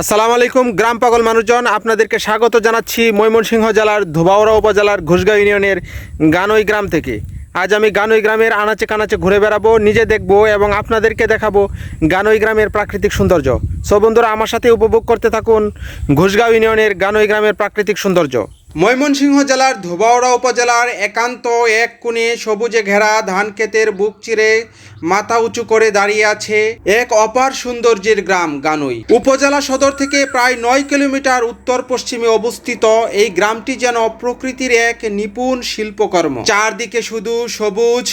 আসসালামু আলাইকুম গ্রাম পাগল মানুষজন। আপনাদেরকে স্বাগত জানাচ্ছি ময়মনসিংহ জেলার ধোবাউড়া উপজেলার ঘুষগাঁও ইউনিয়নের গানই গ্রাম থেকে। আজ আমি গানই গ্রামের আনাচে কানাচে ঘুরে বেড়াবো, নিজে দেখব এবং আপনাদেরকে দেখাবো গানই গ্রামের প্রাকৃতিক সৌন্দর্য। সো বন্ধুরা, আমার সাথে উপভোগ করতে থাকুন ঘুষগাঁও ইউনিয়নের গানই গ্রামের প্রাকৃতিক সৌন্দর্য। ময়মনসিংহ জেলার ধোবাওড়া উপজেলার একান্ত এক কোণে সবুজে ঘেরা ধান ক্ষেতের বুক চিরে মাথা উঁচু করে দাঁড়িয়ে আছে এক অপার সৌন্দর্যের গ্রাম গানই। উপজেলা সদর থেকে প্রায় নয় কিলোমিটার উত্তর পশ্চিমে অবস্থিত এই গ্রামটি যেন প্রকৃতির এক নিপুণ শিল্পকর্ম। চারদিকে শুধু সবুজ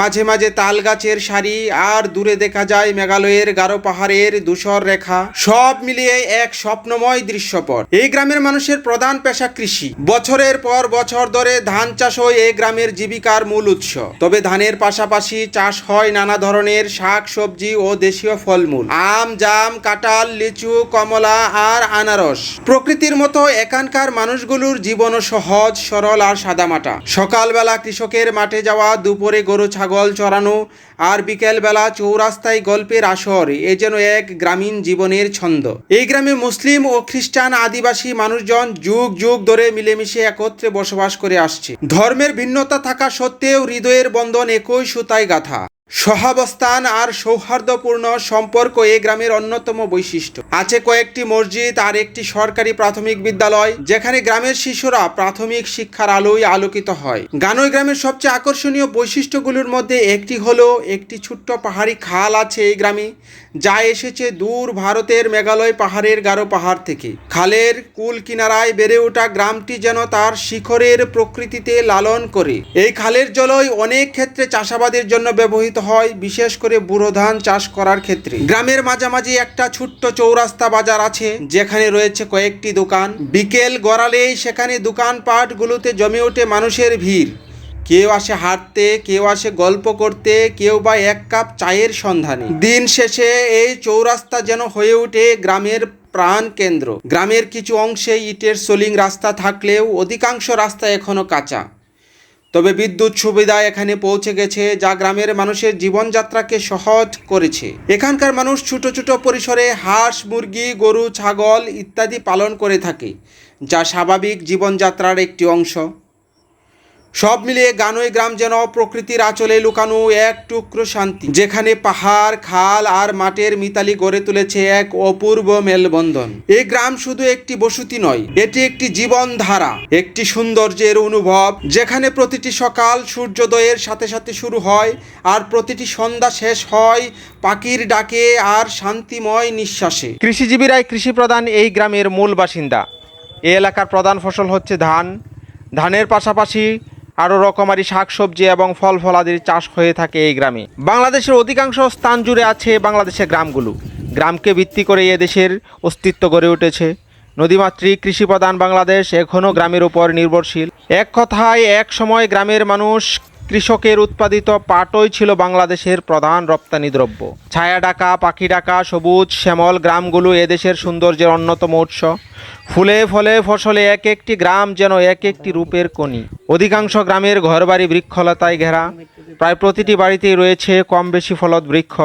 মাঝে মাঝে তাল গাছের সারি, আর দূরে দেখা যায় মেঘালয়ের গারো পাহাড়ের ধূসর রেখা। সব মিলিয়ে এক স্বপ্নময় দৃশ্যপট। এই গ্রামের মানুষের প্রধান পেশা কৃষি। বছরের পর বছর ধরে ধান চাষ হয় এই গ্রামের জীবিকার মূল উৎস। তবে ধানের পাশাপাশি চাষ হয় নানা ধরনের শাক, সবজি ও দেশীয় ফলমূল। আম, জাম, কাঁঠাল, লিচু, কমলা, আর আনারস। প্রকৃতির মতো এখানকার মানুষগুলোর জীবনও সহজ, সরল আর সাদামাটা। সকালবেলা কৃষকের মাঠে যাওয়া, দুপুরে গরু ছাগল চড়ানো আর বিকেলবেলা চৌরাস্তায় গল্পের আসর, এ যেন এক গ্রামীণ জীবনের ছন্দ। এই গ্রামে মুসলিম ও খ্রিস্টান আদিবাসী মানুষজন যুগ যুগ ধরে মিলেমিশে একত্রে বসবাস করে আসছে। ধর্মের ভিন্নতা থাকা সত্ত্বেও হৃদয়ের বন্ধন একই সুতায় গাথা। সহাবস্থান আর সৌহার্দ্যপূর্ণ সম্পর্ক এই গ্রামের অন্যতম বৈশিষ্ট্য। আছে কয়েকটি মসজিদ আর একটি সরকারি প্রাথমিক বিদ্যালয়, যেখানে গ্রামের শিশুরা প্রাথমিক শিক্ষার আলোয় আলোকিত হয়। গানই গ্রামের সবচেয়ে আকর্ষণীয় বৈশিষ্ট্যগুলোর মধ্যে একটি হলো, একটি ছোট্ট পাহাড়ি খাল আছে এই গ্রামে, যা এসেছে দূর ভারতের মেঘালয় পাহাড়ের গারো পাহাড় থেকে। খালের কুল কিনারায় বেড়ে ওঠা গ্রামটি যেন তার শিখরের প্রকৃতিতে লালন করে। এই খালের জলই অনেক ক্ষেত্রে চাষাবাদের জন্য ব্যবহৃত হয়, বিশেষ করে বুড়ো ধান চাষ করার ক্ষেত্রে। গ্রামের মাঝামাঝি একটা ছোট্ট চৌরাস্তা বাজার আছে, যেখানে রয়েছে কয়েকটি দোকান। বিকেল গড়ালেই সেখানে দোকানপাটগুলোতে জমে ওঠে মানুষের ভিড়। কেউ আসে হাঁটতে, কেউ আসে গল্প করতে, কেউ বা এক কাপ চায়ের সন্ধানে। দিন শেষে এই চৌরাস্তা যেন হয়ে ওঠে গ্রামের প্রাণ কেন্দ্র। গ্রামের কিছু অংশে ইটের সোলিং রাস্তা থাকলেও অধিকাংশ রাস্তা এখনও কাঁচা। তবে বিদ্যুৎ সুবিধা এখানে পৌঁছে গেছে যা গ্রামের মানুষের জীবনযাত্রাকে সহজ করেছে। এখানকার মানুষ ছোট ছোট পরিসরে হাঁস, মুরগি, গরু, ছাগল ইত্যাদি পালন করে থাকে, যা স্বাভাবিক জীবনযাত্রার একটি অংশ। সব মিলিয়ে গানই গ্রাম যেন প্রকৃতির আঁচলে লুকানো এক টুকরো শান্তি, যেখানে পাহাড়, খাল আর মাঠের মিতালি গড়ে তুলেছে এক অপূর্ব মেলবন্ধন। এই গ্রাম শুধু একটি বসতি নয়, এটি একটি জীবনধারা, একটি সৌন্দর্যের অনুভব, যেখানে প্রতিটি সকাল সূর্যোদয়ের সাথে সাথে শুরু হয় আর প্রতিটি সন্ধ্যা শেষ হয় পাখির ডাকে আর শান্তিময় নিঃশ্বাসে। কৃষিজীবীরাই কৃষি প্রধান এই গ্রামের মূল বাসিন্দা। এই এলাকার প্রধান ফসল হচ্ছে ধান। ধানের পাশাপাশি আরও রকমারি শাকসবজি এবং ফল ফলাদির চাষ হয়ে থাকে এই গ্রামে। বাংলাদেশের অধিকাংশ স্থান জুড়ে আছে বাংলাদেশের গ্রামগুলো। গ্রামকে ভিত্তি করে এ দেশের অস্তিত্ব গড়ে উঠেছে। নদীমাতৃক কৃষিপ্রধান বাংলাদেশ এখনও গ্রামের উপর নির্ভরশীল। এক কথায়, এক সময় গ্রামের মানুষ কৃষকের উৎপাদিত পাটই ছিল বাংলাদেশের প্রধান রপ্তানি দ্রব্য। ছায়া ডাকা, পাখি ডাকা, সবুজ, শ্যামল গ্রামগুলো এদেশের সৌন্দর্যের অন্যতম উৎস। ফুলে ফলে ফসলে এক একটি গ্রাম যেন এক একটি রূপের কণি। অধিকাংশ গ্রামের ঘরবাড়ি বৃক্ষলতায় ঘেরা। প্রায় প্রতিটি বাড়িতেই রয়েছে কম বেশি ফলদ বৃক্ষ।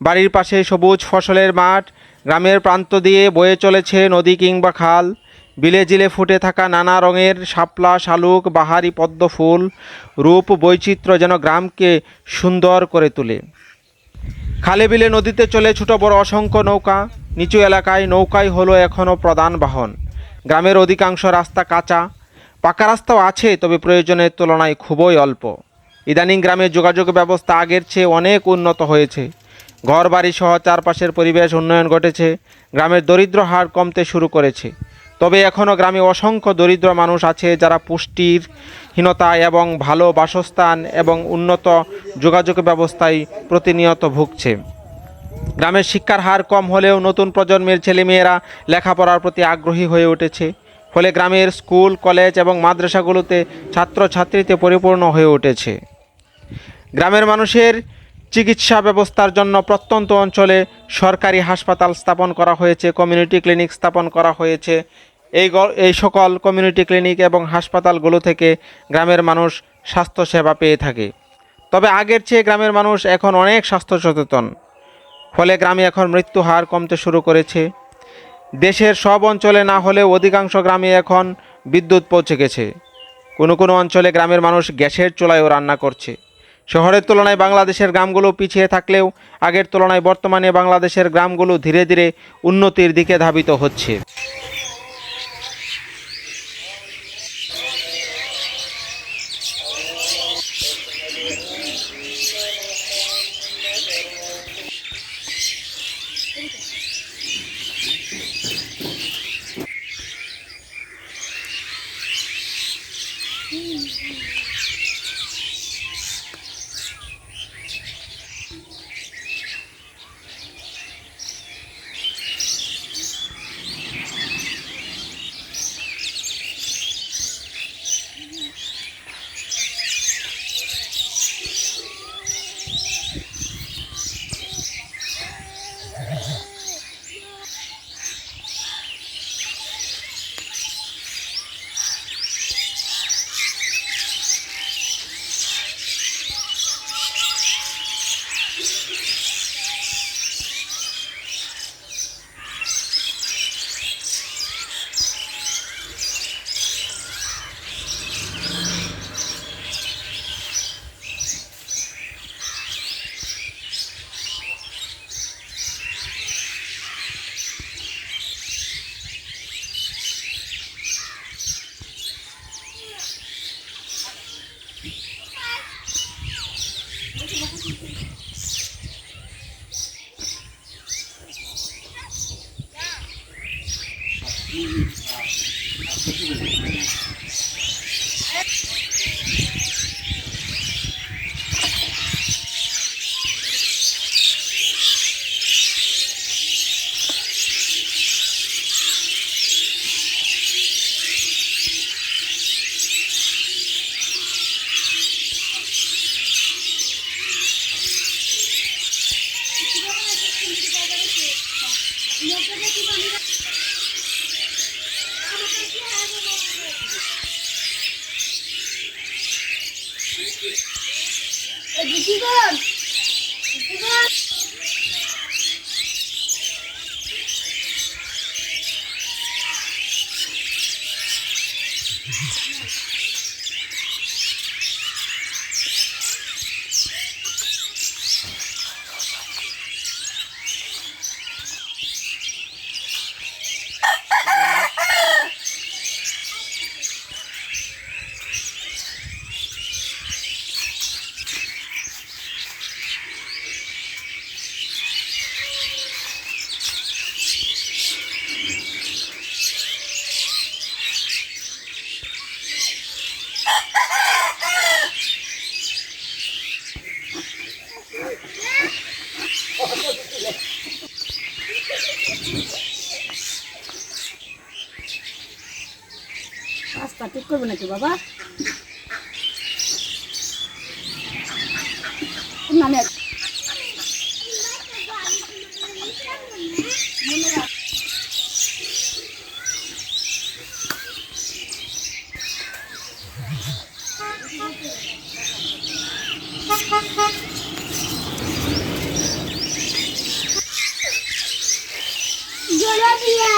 বাড়ির পাশে সবুজ ফসলের মাঠ। গ্রামের প্রান্ত দিয়ে বয়ে চলেছে নদী কিংবা খাল। বিলে জিলে ফুটে থাকা নানা রঙের শাপলা, শালুক, বাহারি পদ্ম ফুল, রূপ বৈচিত্র্য যেন গ্রামকে সুন্দর করে তোলে। খালে বিলে নদীতে চলে ছোট বড় অসংখ্য নৌকা, নিচু এলাকায় নৌকাই হলো এখনও প্রধান বাহন। গ্রামের অধিকাংশ রাস্তা কাঁচা, পাকা রাস্তাও আছে, তবে প্রয়োজনের তুলনায় খুবই অল্প। ইদানিং গ্রামের যোগাযোগ ব্যবস্থা আগের চেয়ে অনেক উন্নত হয়েছে। ঘর বাড়ি সহ চারপাশের পরিবেশ উন্নয়ন ঘটেছে, গ্রামের দরিদ্র হার কমতে শুরু করেছে। তবে এখনও গ্রামে অসংখ্য দরিদ্র মানুষ আছে যারা পুষ্টির হীনতা এবং ভালো বাসস্থান এবং উন্নত যোগাযোগ ব্যবস্থায় প্রতিনিয়ত ভুগছে। গ্রামের শিক্ষার হার কম হলেও নতুন প্রজন্মের ছেলেমেয়েরা লেখাপড়ার প্রতি আগ্রহী হয়ে উঠেছে। ফলে গ্রামের স্কুল, কলেজ এবং মাদ্রাসাগুলোতে ছাত্রছাত্রীতে পরিপূর্ণ হয়ে উঠেছে। গ্রামের মানুষের চিকিৎসা ব্যবস্থার জন্য প্রত্যন্ত অঞ্চলে সরকারি হাসপাতাল স্থাপন করা হয়েছে কমিউনিটি ক্লিনিক স্থাপন করা হয়েছে। এই এই সকল কমিউনিটি ক্লিনিক এবং হাসপাতালগুলো থেকে গ্রামের মানুষ স্বাস্থ্যসেবা পেয়ে থাকে। তবে আগের চেয়ে গ্রামের মানুষ এখন অনেক স্বাস্থ্য সচেতন ফলে গ্রামে এখন মৃত্যু হার কমতে শুরু করেছে। দেশের সব অঞ্চলে না হলেও অধিকাংশ গ্রামে এখন বিদ্যুৎ পৌঁছে গেছে। কোনো কোনো অঞ্চলে গ্রামের মানুষ গ্যাসের চুলায়ও রান্না করছে। শহরের তুলনায় বাংলাদেশের গ্রামগুলো পিছিয়ে থাকলেও আগের তুলনায় বর্তমানে বাংলাদেশের গ্রামগুলো ধীরে ধীরে উন্নতির দিকে ধাবিত হচ্ছে। Thank you. জীবন জীবন রাস্তা ঠিক করবে নাকি বাবা? নামে জলা দিয়া